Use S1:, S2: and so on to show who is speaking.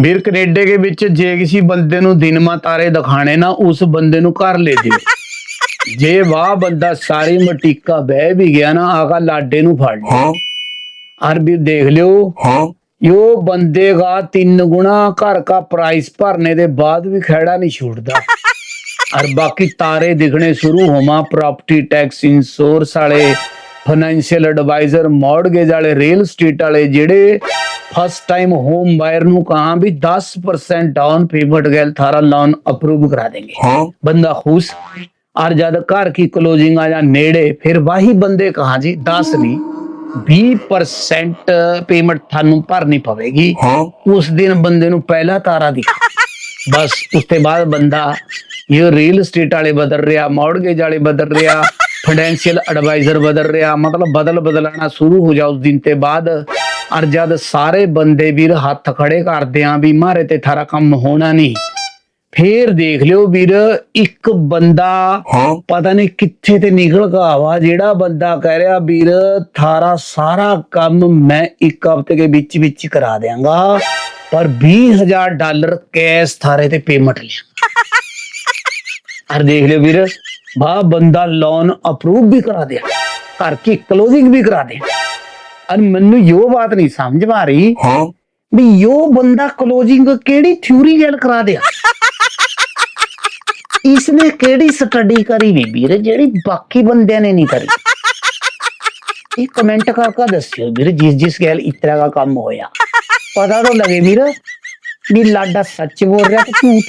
S1: ਵੀਰ Canada ਦੇ ਵਿੱਚ ਜੇ ਕਿਸੇ ਬੰਦੇ ਨੂੰ ਦਿਨ ਮਾ ਤਾਰੇ ਦਿਖਾਣੇ ਨਾ ਉਸ ਬੰਦੇ ਨੂੰ ਘਰ ਲੈ ਜਿਓ ਜੇ ਵਾਹ ਬੰਦਾ ਸਾਰੀ ਮਟੀਕਾ ਬਹਿ ਵੀ ਗਿਆ ਨਾ ਆਗਾ ਲਾਡੇ ਨੂੰ ਫੜ ਲਿਓ और भी देख लियो यो बंदे का तीन गुना घर का प्राइस भरने के बाद भी खैड़ा नहीं छूटता और बाकी तारे दिखने शुरू होमा प्रॉपर्टी टैक्स इंश्योरेंस वाले फाइनेंशियल एडवाइजर मॉडगेज वाले रियल स्टेट वाले जेड़े फर्स्ट टाइम होम बायर नु कहा भी 10% डाउन पेमेंट गैल थारा लोन अप्रूव करा देंगे बंदा खुश और जब घर की क्लोजिंग आ जा नेड़े फिर वही बंदे कहा जी 10 नहीं 20% ਪੇਮੈਂਟ ਤੁਹਾਨੂੰ ਭਰਨੀ ਪਵੇਗੀ ਉਸ ਦਿਨ ਬੰਦੇ ਨੂੰ ਪਹਿਲਾ ਤਾਰਾ ਦਿਖਾ ਬਸ ਉਸ ਤੋਂ ਬਾਅਦ ਬੰਦਾ ਇਹ ਰੀਅਲ ਸਟੇਟ ਵਾਲੇ ਬਦਲ ਰਿਹਾ ਮੌੜਗੇਜ ਵਾਲੇ ਬਦਲ ਰਿਹਾ ਫਾਈਨੈਂਸ਼ੀਅਲ ਐਡਵਾਈਜ਼ਰ ਬਦਲ ਰਿਹਾ ਮਤਲਬ ਬਦਲ ਬਦਲਣਾ ਸ਼ੁਰੂ ਹੋ ਜਾ ਉਸ ਦਿਨ ਤੇ ਬਾਅਦ ਅਰ ਜਦ ਸਾਰੇ ਬੰਦੇ ਵੀਰ ਹੱਥ ਖੜੇ ਕਰਦੇ ਆਂ ਵੀ ਮਾਰੇ ਤੇ ਥਾਰਾ ਕੰਮ ਹੋਣਾ ਨਹੀਂ। ਫੇਰ ਦੇਖ ਲਿਓ ਵੀਰ ਇੱਕ ਬੰਦਾ ਪਤਾ ਨਹੀਂ ਕਿੱਥੇ ਤੇ ਨਿਕਲ ਗਿਆ ਵਾ ਜਿਹੜਾ ਬੰਦਾ ਕਹਿ ਰਿਹਾ ਵੀਰ ਥਾਰਾ ਸਾਰਾ ਕੰਮ ਮੈਂ ਇੱਕ ਹਫ਼ਤੇ ਦੇ ਵਿੱਚ ਵਿੱਚ ਕਰਾ ਦਿਆਂਗਾ ਪਰ 20000 ਡਾਲਰ ਕੈਸ਼ ਥਾਰੇ ਤੇ ਪੇਮੈਂਟ ਲਿਆ ਅਰ ਦੇਖ ਲਿਓ ਵੀਰ ਬਾ ਬੰਦਾ ਲੋਨ ਅਪਰੂਵ ਵੀ ਕਰਾ ਦਿਆ ਘਰ ਕੀ ਕਲੋਜ਼ਿੰਗ ਵੀ ਕਰਾ ਦੇ ਅਰ ਮੈਨੂੰ ਯੋ ਬਾਤ ਨਹੀਂ ਸਮਝ ਆ ਰਹੀ ਵੀ ਯੋ ਬੰਦਾ ਕਲੋਜ਼ਿੰਗ ਕਿਹੜੀ ਥਿਊਰੀ ਗੱਲ ਕਰਾ ਦਿਆ? ਇਸਨੇ ਕਿਹੜੀ ਸਟੱਡੀ ਕਰੀ ਵੀ ਵੀਰ ਜਿਹੜੀ ਬਾਕੀ ਬੰਦਿਆਂ ਨੇ ਨਹੀਂ ਕਰੀ? ਇਹ ਕਮੈਂਟ ਕਰਕੇ ਦੱਸਿਓ ਵੀਰ ਜਿਸ ਜਿਸ ਗੱਲ ਇਸ ਤਰ੍ਹਾਂ ਦਾ ਕੰਮ ਹੋਇਆ। ਪਤਾ ਤਾਂ ਲਗੇ ਵੀਰ ਵੀ ਲਾਡਾ ਸੱਚ ਬੋਲ ਰਿਹਾ ਕਿ ਝੂਠ?